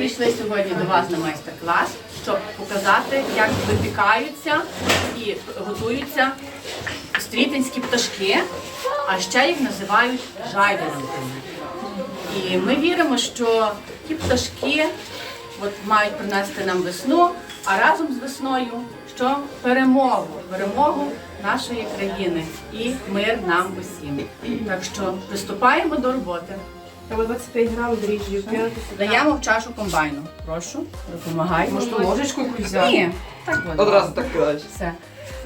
Прийшли сьогодні до вас на майстер-клас, щоб показати, як випікаються і готуються стрітинські пташки, а ще їх називають жайворонками. І ми віримо, що ті пташки от, мають принести нам весну, а разом з весною що перемогу, перемогу нашої країни і мир нам усім. Так що приступаємо до роботи. Треба 25 грам дріжджів. Даємо в чашу комбайну. Прошу, допомагай. Може, ложечку якусь взяти? Ні, так буде. Одразу так кидаєш. Все.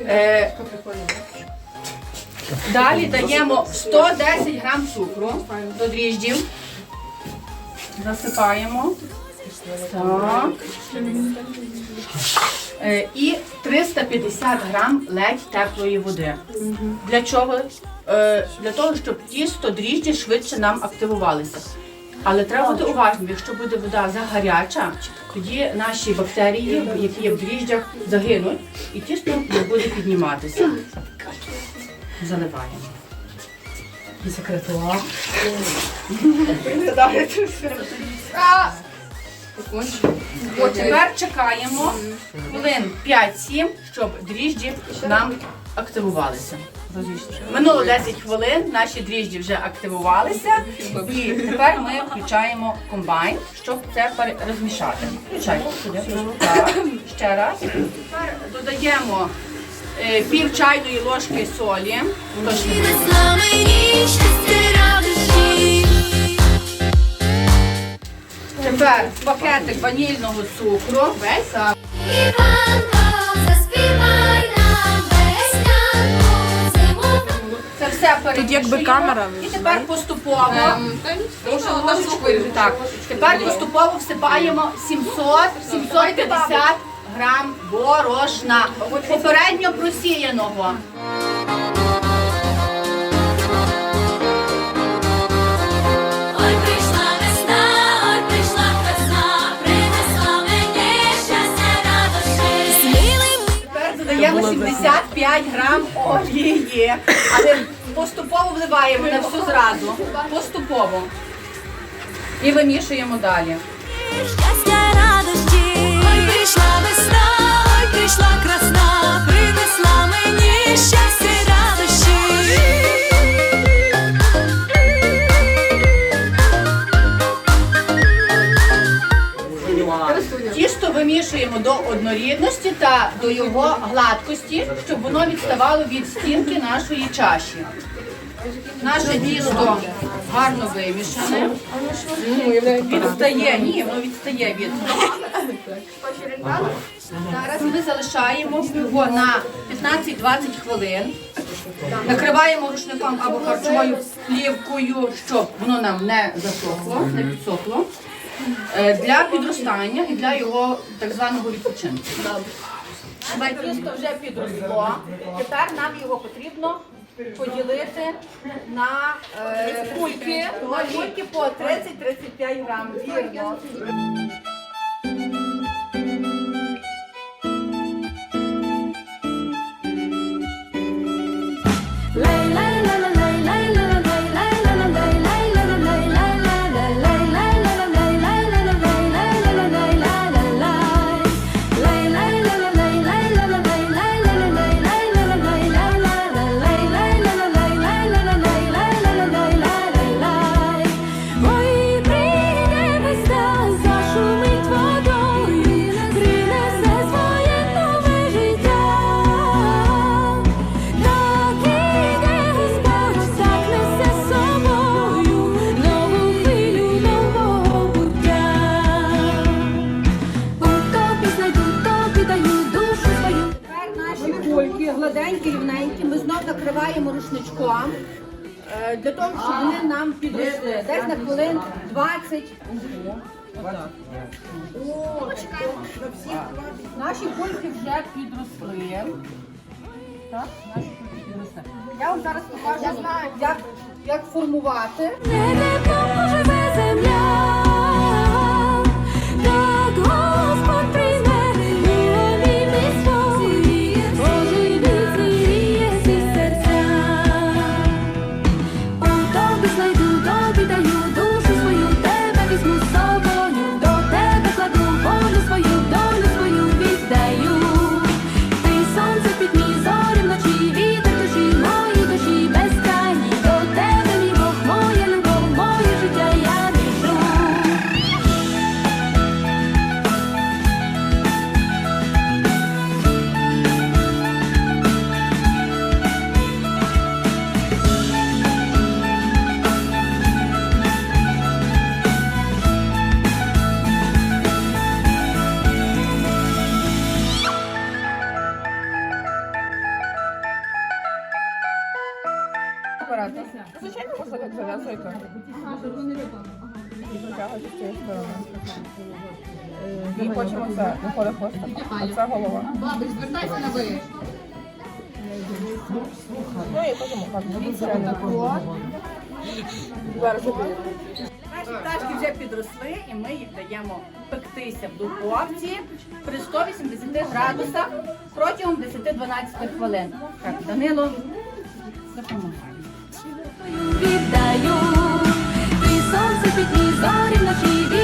Е, далі даємо 110 грам цукру до дріждів. Засипаємо. Так. Е, і 350 грам ледь теплої води. Для чого? Е, для того, щоб тісто дріжджі швидше нам активувалися. Але треба бути уважним, якщо буде вода загаряча, тоді наші бактерії, які є в дріжджах, загинуть, і тісто не буде підніматися. Заливаємо. І секретуар. От тепер чекаємо хвилин 5-7, щоб дріжджі нам активувалися. Минуло 10 хвилин, наші дріжджі вже активувалися, і тепер ми включаємо комбайн, щоб це розмішати. Так, ще раз. Тепер додаємо пів чайної ложки солі. Тепер пакетик ванільного цукру. Весь. Це все перемішуємо. якби камера І тепер поступово. Так, тепер поступово всипаємо 700-750 грам борошна, попередньо просіяного. Додаємо 75 грам олії, але поступово вливаємо не все зразу. Поступово. І вимішуємо далі. Прийшла весна, прийшла красна, принесла мені щастя. Тісто вимішуємо до однорідності та до його гладкості, щоб воно відставало від стінки нашої чаші. Наше тісто гарно вимішане. Відстає, ні, воно відстає від. Зараз ми залишаємо його на 15-20 хвилин. Накриваємо рушником або харчовою плівкою, щоб воно нам не засохло, не підсохло. Е, Для підростання і для його так званого відпочинку. Тісто вже підросло. Тепер нам його потрібно поділити на е, кульки, на кульки по 30-35 грам. Гладенькі, рівненькі, ми знов накриваємо рушничком. е, Для того, щоб вони нам підросли. Десь на хвилин 20. Наші кульки вже підросли. Я вам зараз покажу, як, як формувати. Не допоможе земля. так зав'язуєте? І затягуєте з виходить хвостик. А голова. Бабич, звертайся на ви. Ну і потім так. Зараз Наші пташки вже підросли і ми їх даємо пектися в духовці при 180 градусах протягом 10-12 хвилин. Так, Данило, допомагає. Віддаю, ти сонце підні зорі вночі.